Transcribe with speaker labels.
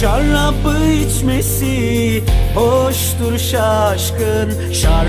Speaker 1: Şarabı içmesi hoştur şaşkın. Şar